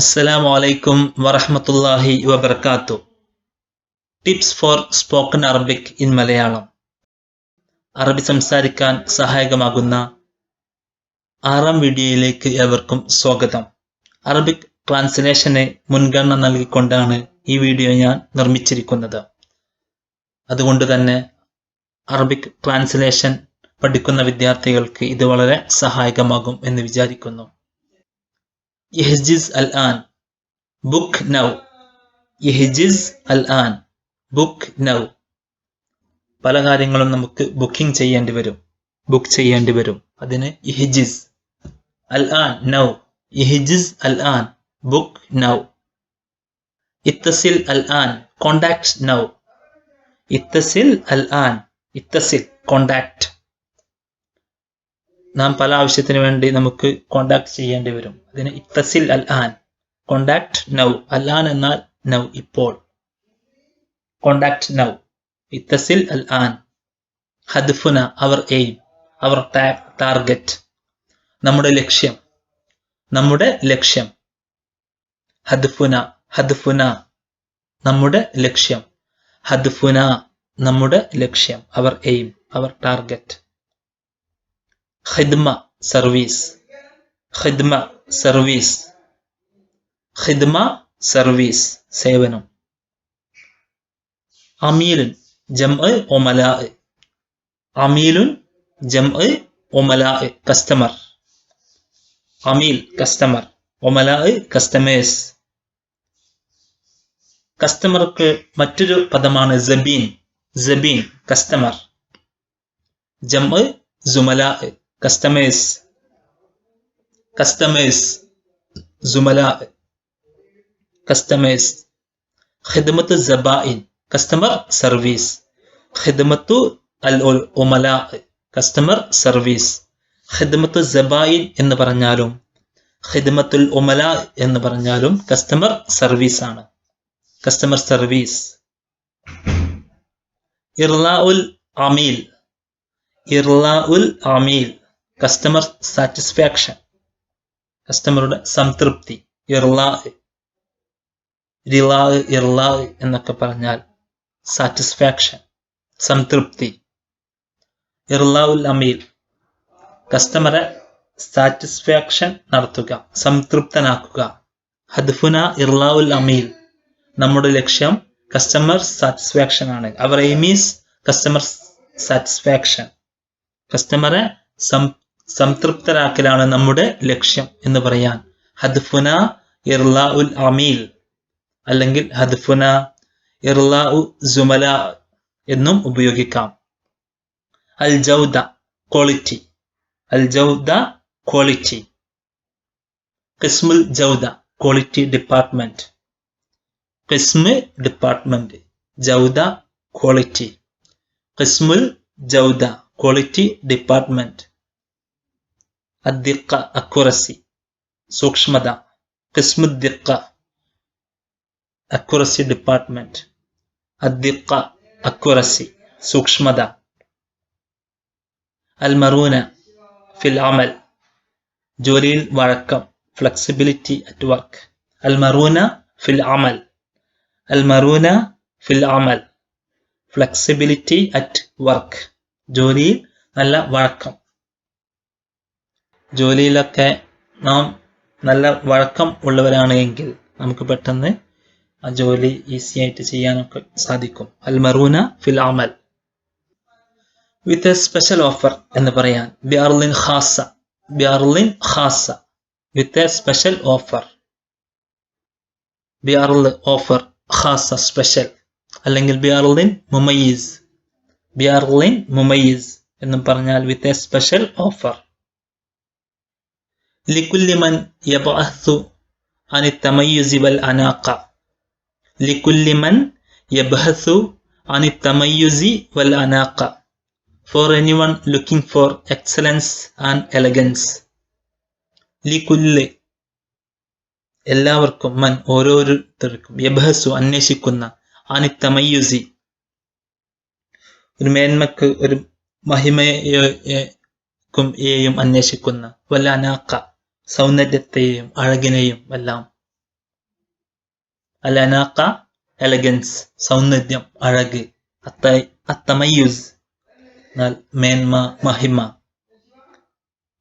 അസ്സലാമു അലൈക്കും വറഹ്മത്തുള്ളാഹി വബർക്കാത്തു. Tips for spoken Arabic in Malayalam. അറബി സംസാരിക്കാൻ സഹായകമാകുന്ന ആറാം വീഡിയോയിലേക്ക് ഏവർക്കും സ്വാഗതം. അറബിക് ട്രാൻസ്ലേഷന് മുൻഗണന നൽകിക്കൊണ്ടാണ് ഈ വീഡിയോ ഞാൻ നിർമ്മിച്ചിരിക്കുന്നത്. അതുകൊണ്ട് തന്നെ അറബിക് ട്രാൻസ്ലേഷൻ പഠിക്കുന്ന വിദ്യാർത്ഥികൾക്ക് ഇത് വളരെ സഹായകമാകും എന്ന് വിചാരിക്കുന്നു. ആൻ ബുക്ക് നൗ യഹ്ജിസ് അൽ ആൻ ബുക്ക് നൗ പല കാര്യങ്ങളും നമുക്ക് ബുക്കിംഗ് ചെയ്യേണ്ടി വരും. ബുക്ക് ചെയ്യേണ്ടി വരും. അതിന് ഇഹിജിസ് അൽ ആൻ നൗ ഇഹിജിസ് അൽ ആൻ ബുക്ക് നൗ ഇത്തസിൽ അൽ ആൻ കോണ്ടാക്ട് നൗ ഇത്തസിൽ അൽ ആൻ ഇത്തസിൽ. കോണ്ടാക്ട് നാം പല ആവശ്യത്തിന് വേണ്ടി നമുക്ക് കോണ്ടാക്ട് ചെയ്യേണ്ടി വരും. അതിന് ഇത്തസിൽ അൽ ആൻ. കോണ്ടാക്ട് നൗ അൽ ആൻ എന്നാൽ നൗ ഇപ്പോൾ. കോണ്ടാക്ട് നൗ ഇത്തസിൽ അൽ ആൻ. ഹദ്ഫുന അവർ എയിം അവർ ടാർഗറ്റ് നമ്മുടെ ലക്ഷ്യം. നമ്മുടെ ലക്ഷ്യം. ഹദ്ഫുന ഹദ്ഫുന. നമ്മുടെ ലക്ഷ്യം. ഹദ്ഫുന നമ്മുടെ ലക്ഷ്യം. അവർ എയിം അവർ ടാർഗറ്റ് ഖിദ്മ സർവീസ്. ഖിദ്മ സർവീസ്. ഖിദ്മ സർവീസ്. സേവനം. അമീലുൻ ജം ഒമല അമീലുൻ ജം ഒമല കസ്റ്റമർ അമീൽ കസ്റ്റമർ ഒമല കസ്റ്റമേഴ്സ് കസ്റ്റമർക്ക് മറ്റൊരു പദമാണ് ജബീൻ ജബീൻ കസ്റ്റമർ ജം ജുമലാ കസ്റ്റമേഴ്സ് കസ്റ്റമേഴ്സ് ജുമലാ കസ്റ്റമേഴ്സ് ഖിദ്മത്ത് ജബായിൻ കസ്റ്റമർ സർവീസ് ഖിദ്മത്തു അൽ ഉമല കസ്റ്റമർ സർവീസ് ഖിദ്മത്ത് ജബായിൻ എന്ന് പറഞ്ഞാലും. ഖിദ്മത്തുൽ ഉമല എന്ന് പറഞ്ഞാലും കസ്റ്റമർ സർവീസ് ആണ്. കസ്റ്റമർ സർവീസ് ഇർലാ ഉൽ അമീൽ ഇർലാ ഉൽ അമീൽ കസ്റ്റമർ സാറ്റിസ്ഫാക്ഷൻ കസ്റ്റമറുടെ സംതൃപ്തി ഇർലാ റിലാ ഇർലാ എന്നൊക്കെ പറഞ്ഞാൽ സാറ്റിസ്ഫാക്ഷൻ സംതൃപ്തി. ഇർലാ ഉൽ അമീൽ കസ്റ്റമറെ സാറ്റിസ്ഫാക്ഷൻ നടത്തുക സംതൃപ്തനാക്കുക. ഹദ്ഫുന ഇർലാ ഉൽ അമീൽ. നമ്മുടെ ലക്ഷ്യം കസ്റ്റമർ സാറ്റിസ്ഫാക്ഷൻ ആണ്. അവർ എയിമീസ് കസ്റ്റമർ സാറ്റിസ്ഫാക്ഷൻ കസ്റ്റമറെ സംതൃപ്തരാക്കലാണ് നമ്മുടെ ലക്ഷ്യം എന്ന് പറയാൻ. ഹദ്ഫുന ഇർലാ ഉൽ അമീൽ. അല്ലെങ്കിൽ ഹദ്ഫുന ഇർലാ ഉ ജുമല എന്നും ഉപയോഗിക്കാം. അൽ ജൗദ ക്വാളിറ്റി. അൽ ജൗദ ക്വാളിറ്റി. കിസ്മുൽ ജൗദ ക്വാളിറ്റി ഡിപ്പാർട്ട്മെന്റ്. കിസ്മ് ഡിപ്പാർട്ട്മെന്റ്. ജൗദ ക്വാളിറ്റി. കിസ്മുൽ ജൗദ ക്വാളിറ്റി ഡിപ്പാർട്ട്മെന്റ്. അദ്ദിക്ക അക്യുറസി സൂക്ഷ്മത കിസ്മുദ്ദിക്ക അക്യുറസി ഡിപ്പാർട്ട്മെന്റ് അദ്ദിക്ക അക്യുറസി സൂക്ഷ്മത അൽമറൂന ഫിൽ അമൽ ജോലിയിൽ വഴക്കം ഫ്ലെക്സിബിലിറ്റി അറ്റ് വർക്ക് അൽമറൂന ഫിൽ അമൽ അൽമറൂന ഫിൽ അമൽ ഫ്ലെക്സിബിലിറ്റി അറ്റ് വർക്ക് ജോലിയിൽ നല്ല വഴക്കം ജോലിയിലൊക്കെ നാം നല്ല വഴക്കം ഉള്ളവരാണ് എങ്കിൽ നമുക്ക് പെട്ടെന്ന് ആ ജോലി ഈസി ആയിട്ട് ചെയ്യാനൊക്കെ സാധിക്കും. അൽ മറൂന ഫിൽ അമൽ. വിത്ത് എ സ്പെഷ്യൽ ഓഫർ എന്ന് പറയാൻ ബിയാർലിൻ ഖാസ ബിയാർലിൻ ഖാസ. വിത്ത് എ സ്പെഷ്യൽ ഓഫർ ബിയാർൽ ഓഫർ ഖാസ സ്പെഷ്യൽ അല്ലെങ്കിൽ ബിയാർലിൻ മുമയ്യിസ്. ബിയാർലിൻ മുമയ്യിസ് എന്നും പറഞ്ഞാൽ വിത്ത് എ സ്പെഷ്യൽ ഓഫർ ലിക്കുല്ലിമൻ യബഅത്തു അനി തമയ്യുസി വൽ അനാക്ക ലിക്കുല്ലിമൻ യബഹസു അനി തമയ്യുസി വൽ അനാക്ക for anyone looking for excellence and elegance ലിക്കുല്ല് എല്ലാവർക്കും മൻ ഓരോരുത്തർക്കും യബഹസു അന്വേഷിക്കുന്ന അനി തമയ്യുസി ഒരു മേന്മക്ക് ഒരു മഹിമയെക്കും എയും അന്വേഷിക്കുന്ന വല്ല അനാക്ക. സൗന്ദര്യത്തെയും അഴകിനെയും എല്ലാം. അൽ അനാക്ക എലഗൻസ് സൗന്ദര്യം അഴക് അത്ത അത്തമയ്യുസ് എന്നാൽ മേന്മ മഹിമ.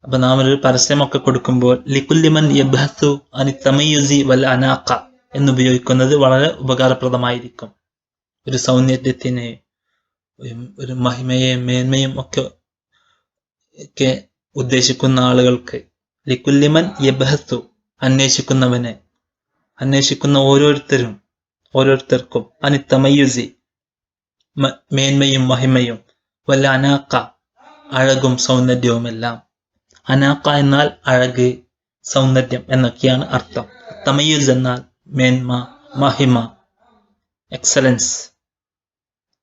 അപ്പൊ നാം ഒരു പരസ്യമൊക്കെ കൊടുക്കുമ്പോൾ ലിക്കുല്ലിമൻ യബ്ഹസു അനി തമയുസി വൽ അനാക്ക എന്നുപയോഗിക്കുന്നത് വളരെ ഉപകാരപ്രദമായിരിക്കും. ഒരു സൗന്ദര്യത്തിനെ ഒരു- മഹിമയെയും മഹിമയും മേന്മയും ഒക്കെ ഒക്കെ ഉദ്ദേശിക്കുന്ന ആളുകൾക്ക്. ലിക്കുല്ലിമൻ യബഹത്തു അന്വേഷിക്കുന്നവനെ. അന്വേഷിക്കുന്ന ഓരോരുത്തരും ഓരോരുത്തർക്കും അനിത്തമയുസി മേന്മയും മഹിമയും വല്ല അനാക്ക അഴകും സൗന്ദര്യവുമെല്ലാം. അനാക്ക എന്നാൽ അഴക് സൗന്ദര്യം എന്നൊക്കെയാണ് അർത്ഥം. തമയുസ് എന്നാൽ മേന്മ മഹിമ എക്സലൻസ്.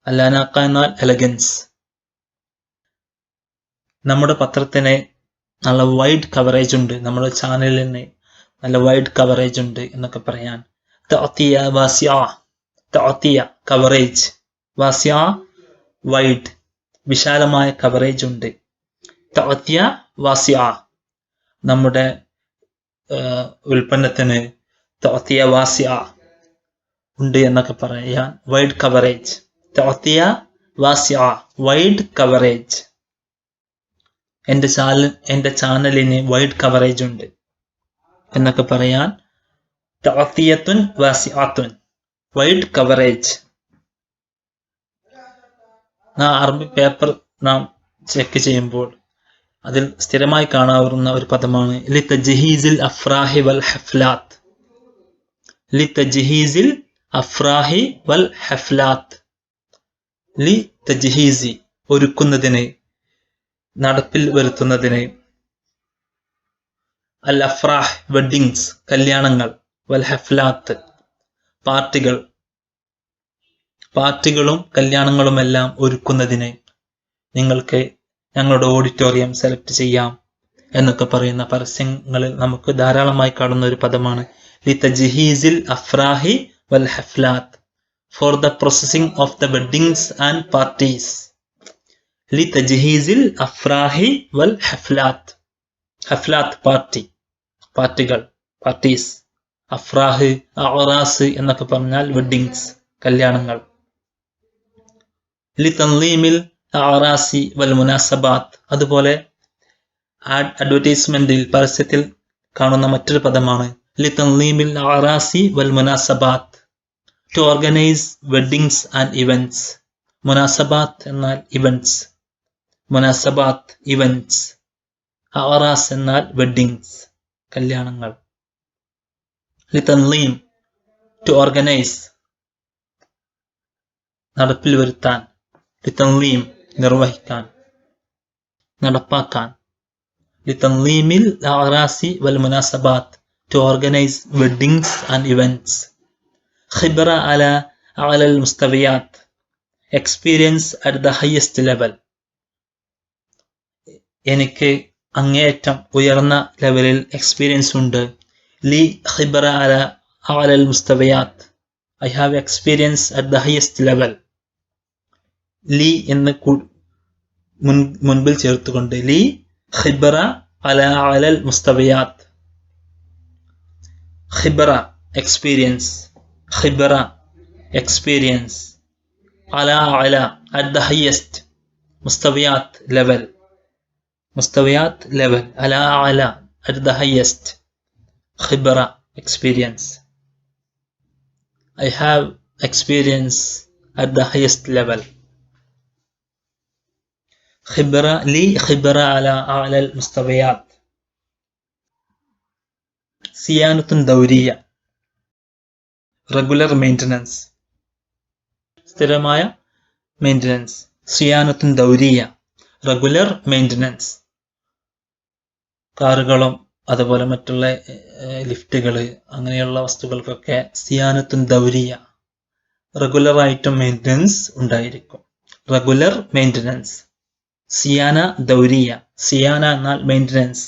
അല്ല അനാക്ക എന്നാൽ എലഗൻസ്. നമ്മുടെ പത്രത്തിന് നല്ല വൈഡ് കവറേജ് ഉണ്ട്. നമ്മുടെ ചാനലിന് നല്ല വൈഡ് കവറേജ് ഉണ്ട് എന്നൊക്കെ പറയാൻ. തഅത്തിയ തഅത്തിയ കവറേജ് വൈഡ് വിശാലമായ കവറേജ് ഉണ്ട്. തഅത്തിയ നമ്മുടെ ഉൽപ്പന്നത്തിന് തഅത്തിയ ഉണ്ട് എന്നൊക്കെ പറയാൻ. വൈഡ് കവറേജ് തഅത്തിയ വാസിയ വൈഡ് കവറേജ് എന്റെ ചാനൽ എന്റെ ചാനലിന് വൈഡ് കവറേജ് ഉണ്ട്. എന്നൊക്കെ പറയാൻ താത്തിയത്തുൻ വാസിയാത്തുൻ വൈഡ് കവറേജ് നാം അറബി പേപ്പർ നാം ചെക്ക് ചെയ്യുമ്പോൾ അതിൽ സ്ഥിരമായി കാണാവുന്ന ഒരു പദമാണ് ലി തജ്ഹീസിൽ അഫ്രാഹി വൽ ഹഫ്ലാത്ത്. ലി തജ്ഹീസിൽ അഫ്രാഹി വൽ ഹഫ്ലാത്ത്. ലി തജ്ഹീസി ഒരുക്കുന്നതിന് നടപ്പിൽ വരുത്തുന്നതിന് അൽ അഫ്രാഹ് വെഡിങ്സ് കല്യാണങ്ങൾ വൽ ഹഫ്ലാത്ത് പാർട്ടികൾ പാർട്ടികളും കല്യാണങ്ങളുമെല്ലാം ഒരുക്കുന്നതിന് നിങ്ങൾക്ക് ഞങ്ങളുടെ ഓഡിറ്റോറിയം സെലക്ട് ചെയ്യാം എന്നൊക്കെ പറയുന്ന പരസ്യങ്ങളിൽ നമുക്ക് ധാരാളമായി കാണുന്ന ഒരു പദമാണ്. ലി അഫ്രാഹി വൽ ഹഫ്ലാത്ത് for the processing of the weddings and parties ലി തജ്ഹീസിൽ അഫ്രാഹി വൽ ഹഫ്ലാത്ത് ഹഫ്ലാത്ത് പാർട്ടി പാർട്ടികൾ. പാർട്ടീസ് അഫ്രാഹ് അറാസ് എന്നൊക്കെ പറഞ്ഞാൽ വെഡിങ്സ് കല്യാണങ്ങൾ. ലിതൻലീമിൽ അവറാസി വൽ മുനാസബാത്ത്. അതുപോലെ അഡ്വർടൈസ്മെന്റിൽ പരസ്യത്തിൽ കാണുന്ന മറ്റൊരു പദമാണ് ലിതൻലീമിൽ അവറാസി വൽ മുനാസബാത്ത്. To organise weddings and events മുനാസബാത്ത് എന്നാൽ ഇവന്റ്സ് മുനാസബാത്ത് ഇവന്റ്സ് അറാസ് എന്നാൽ വെഡിങ്സ് കല്യാണങ്ങൾ. ലി തൻലീം ടു ഓർഗനൈസ് നടപ്പിൽ വരുത്താൻ. ലിതൻലീം നിർവഹിക്കാൻ. നടപ്പാക്കാൻ. ലിതൻലീമിൽ അറാസി വൽ മുനാസബാത്ത് to organise weddings and events ഖിബ്ര അല അലൽ മുസ്തവിയാത്ത് experience at the highest level എനിക്ക് അങ്ങേയറ്റം ഉയർന്ന ലെവലിൽ എക്സ്പീരിയൻസ് ഉണ്ട്. ലി ഖിബ്ര അല അലൽ മുസ്തവയാത്ത്. I have experience at the highest level ലി എന്ന് മുൻ- മുൻപിൽ ചേർത്തുകൊണ്ട് ലി ഖിബ്ര അല അലൽ മുസ്തവയാത്ത്. ഖിബ്ര എക്സ്പീരിയൻസ് ഖിബ്ര എക്സ്പീരിയൻസ് അല അല അറ്റ് ദ ഹയസ്റ്റ് മുസ്തവയാത്ത് ലെവൽ മുസ്തവിയാത്ത് ലെവൽ അല അല at the highest ഖിബ്ര experience I have experience at the highest level. خبرة لي خبرة على أعلى المستويات صيانة دورية regular maintenance സ്ഥിരമായ മെയിൻ്റനൻസ് സിയാനത്തും ദൗരിയ റെഗുലർ മെയിൻ്റനൻസ് കാറുകളും അതുപോലെ മറ്റുള്ള ലിഫ്റ്റുകൾ അങ്ങനെയുള്ള വസ്തുക്കൾക്കൊക്കെ സിയാനത്തും ദൗരിയ റെഗുലർ ആയിട്ടും മെയിന്റനൻസ് ഉണ്ടായിരിക്കും. Regular maintenance. സിയാന ദൗരിയ. സിയാന എന്നാൽ മെയിന്റനൻസ്.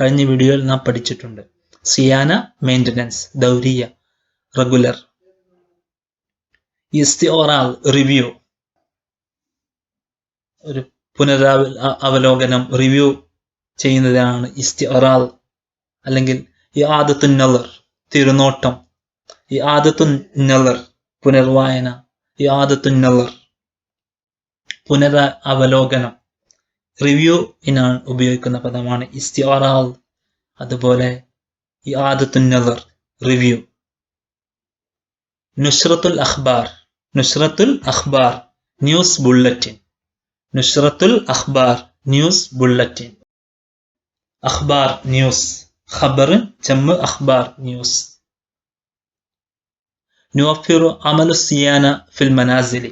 കഴിഞ്ഞ വീഡിയോയിൽ നാം പഠിച്ചിട്ടുണ്ട്. സിയാന മെയിന്റനൻസ് ദൗരിയ റെഗുലർ. ഇസ്തിഓറാൽ റിവ്യൂ. ഒരു പുനരാവലോകനം റിവ്യൂ ചെയ്യുന്നതാണ് ഇസ്തിറാൽ അല്ലെങ്കിൽ ഈ ആദത്തു നലർ തിരുനോട്ടം ഈ ആദത്തു നലർ പുനർവായന ഈ ആദത്തു നലർ പുനര അവലോകനം റിവ്യൂ ഇനാണ് ഉപയോഗിക്കുന്ന പദമാണ് ഇസ്തിയാറാൽ അതുപോലെ ഈ ആദത്തു നലർ റിവ്യൂ. നുസ്രത്തുൽ അഖ്ബാർ നുസ്രത്തുൽ അഖ്ബാർ ന്യൂസ് ബുള്ളറ്റിൻ. നുസ്രത്തുൽ അഖ്ബാർ ന്യൂസ് ബുള്ളറ്റിൻ. അഖ്ബാർ ന്യൂസ് ഖബർ ജമ്മ് അഖ്ബാർ news نوفر عمل الصيانة في المنازل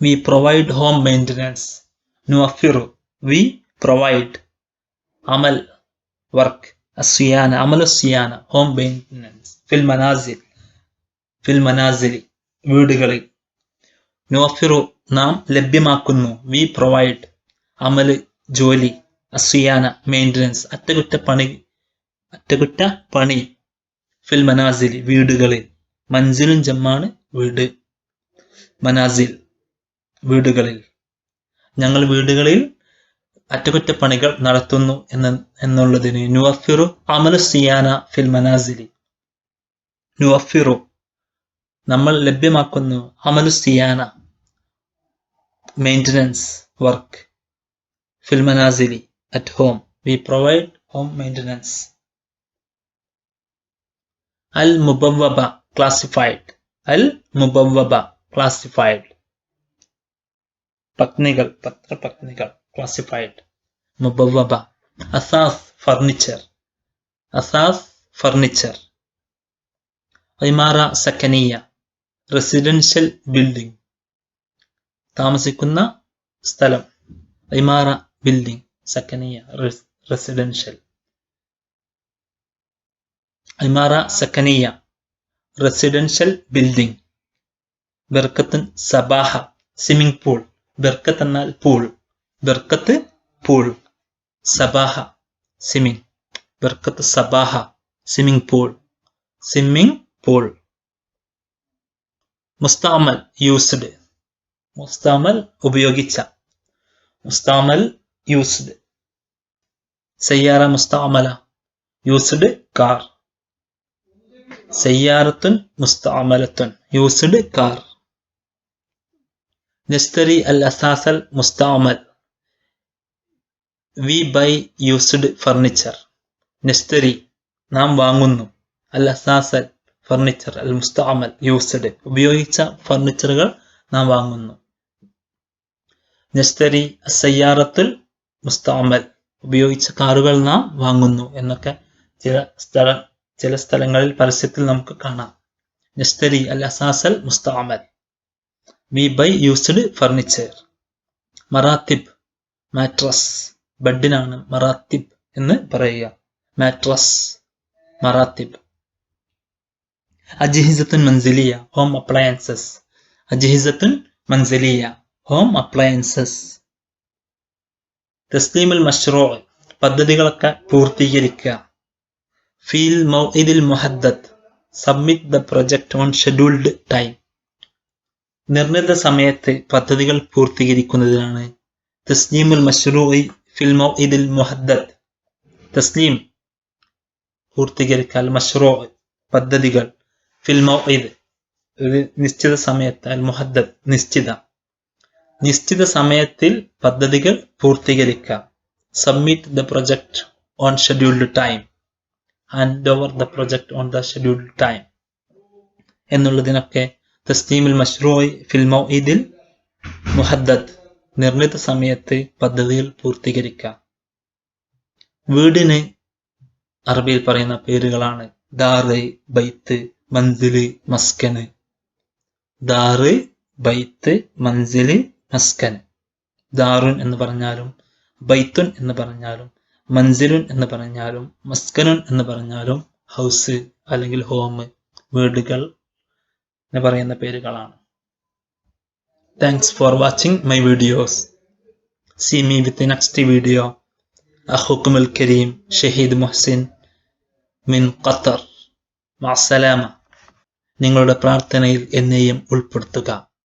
We provide home maintenance نوفر We provide عمل work الصيانة عمل الصيانة home maintenance في المنازل في المنازل വീടുകളിൽ നോഫിറു നാം ലഭ്യമാക്കുന്നു വി പ്രൊവൈഡ് അമല് ജോലി അസിയാന മെയിന്റനൻസ് അറ്റകുറ്റപ്പണി അറ്റകുറ്റപ്പണി. ഫിൽ മനാസിൽ വീടുകളിൽ. മഞ്ചിലും ജമ്മാണ് വീട്. മനാസിൽ വീടുകളിൽ. ഞങ്ങൾ വീടുകളിൽ അറ്റകുറ്റപ്പണികൾ നടത്തുന്നു എന്ന എന്നുള്ളതിന് നുവഫിറു അമൽ സിയാന ഫിൽ മനാസിലി നുവഫിറു നമ്മൾ ലഭ്യമാക്കുന്നു അമൽ സിയാന മെയിന്റനൻസ് വർക്ക് ഫിൽ മനാസിലി at home we provide home maintenance അൽ മുബവബ ക്ലാസിഫൈഡ് അൽ മുബവബ ക്ലാസിഫൈഡ് പത്നികൾ പത്രപത്നികൾ ക്ലാസിഫൈഡ് മുബവബ അസാസ് ഫർണിച്ചർ അസാസ് ഫർണിച്ചർ ഐമാറ സക്കനിയ റെസിഡൻഷ്യൽ ബിൽഡിംഗ് താമസിക്കുന്ന സ്ഥലം. ഐമാറ ബിൽഡിംഗ് സക്കനിയ റെസിഡൻഷ്യൽ. അൽമാറ സക്കനിയ റെസിഡൻഷ്യൽ ബിൽഡിംഗ്. ബർക്കത്ത് സബാഹ സ്വിമ്മിംഗ് പൂൾ. ബർക്കത്ത് എന്നാൽ പൂൾ. ബർക്കത്ത് പൂൾ. സബാഹ സ്വിമ്മിംഗ്. ബർക്കത്ത് സബാഹ swimming pool. Swimming pool. മുസ്താമൽ used. മുസ്താമൽ ഉപയോഗിച്ച. മുസ്താമൽ യൂസ്ഡ്. സയ്യാറ മുസ്താമല യൂസ്ഡ് കാർ. സയ്യാറത്തുൻ മുസ്താമലത്തുൻ യൂസ്ഡ് കാർ. നസ്തരി അൽ അസാസൽ മുസ്താമൽ വി ബൈ യൂസ്ഡ് ഫർണിച്ചർ. നസ്തരി നാം വാങ്ങുന്നു. അൽ അസാസൽ ഫർണിച്ചർ അൽ മുസ്താമൽ യൂസ്ഡ്. ഉപയോഗിച്ച ഫർണിച്ചറുകൾ നാം വാങ്ങുന്നു. നസ്തരി സയ്യാറത്തുൽ മുസ്താമൽ ഉപയോഗിച്ച കാറുകൾ നാം വാങ്ങുന്നു എന്നൊക്കെ ചില സ്ഥല ചില സ്ഥലങ്ങളിൽ പരസ്യത്തിൽ നമുക്ക് കാണാം. നിസ്തരി അൽ അസാസൽ മുസ്താമൽ. We buy used furniture. മറാത്തിബ് mattress. ബെഡിനാണ് മറാത്തിബ് എന്ന് പറയുക. മാട്രസ്. മറാത്തിബ്. അജിഹിസത്തുൻ മൻസിലിയ ഹോം അപ്ലയൻസസ്. അജിഹിസത്തുൻ മൻസിലിയ ഹോം അപ്ലയൻസസ്. തസ്ലീമുൽ മഷ്റോ പദ്ധതികളൊക്കെ പൂർത്തീകരിക്കുക. ഫീൽ മൗഇദിൽ മുഹദ്ദത്ത് submit the project on scheduled time. നിർണിത സമയത്ത് പദ്ധതികൾ പൂർത്തീകരിക്കുന്നതിനാണ് തസ്ലീമുൽ മഷ്റൂഇ ഫിൽ മൗഇദിൽ മുഹദ്ദത്ത്. തസ്ലീം പൂർത്തീകരിക്കൽ മഷ്റൂ പദ്ധതികൾ ഫിൽ മൗഇദ് ഒരു നിശ്ചിത സമയത്ത് അൽ മുഹദ്ദത്ത് നിശ്ചിത. നിശ്ചിത സമയത്തിൽ പദ്ധതികൾ പൂർത്തീകരിക്കുക submit the project on scheduled time hand over the project on the scheduled time എന്നുള്ളതിനൊക്കെ തസ്തീമിൽ മഷ്റൂഇ ഫിൽമോ ഇതിൽ മുഹദ്ദത്ത് നിർണിത സമയത്ത് പദ്ധതികൾ പൂർത്തീകരിക്കുക വീടിന് അറബിയിൽ പറയുന്ന പേരുകളാണ്. ദാറ് ബൈത്ത് മൻസിൽ മസ്കന്. ദാറ് ബൈത്ത് മൻസിൽ മസ്കൻ ദാറുൻ എന്ന് പറഞ്ഞാലും ബൈത്തുൻ എന്ന് പറഞ്ഞാലും മൻസിലുൻ എന്ന് പറഞ്ഞാലും മസ്കനുൻ എന്ന് പറഞ്ഞാലും ഹൗസ് അല്ലെങ്കിൽ ഹോം വീടുകൾ എന്ന് പറയുന്ന പേരുകളാണ്. Thanks for watching my videos see me with next video അഹുക്കുമുൽ കരീം ഷഹീദ് മുഹസിൻ മിൻ ഖത്തർ മാസലാമ നിങ്ങളുടെ പ്രാർത്ഥനയിൽ എന്നെയും ഉൾപ്പെടുത്തുക.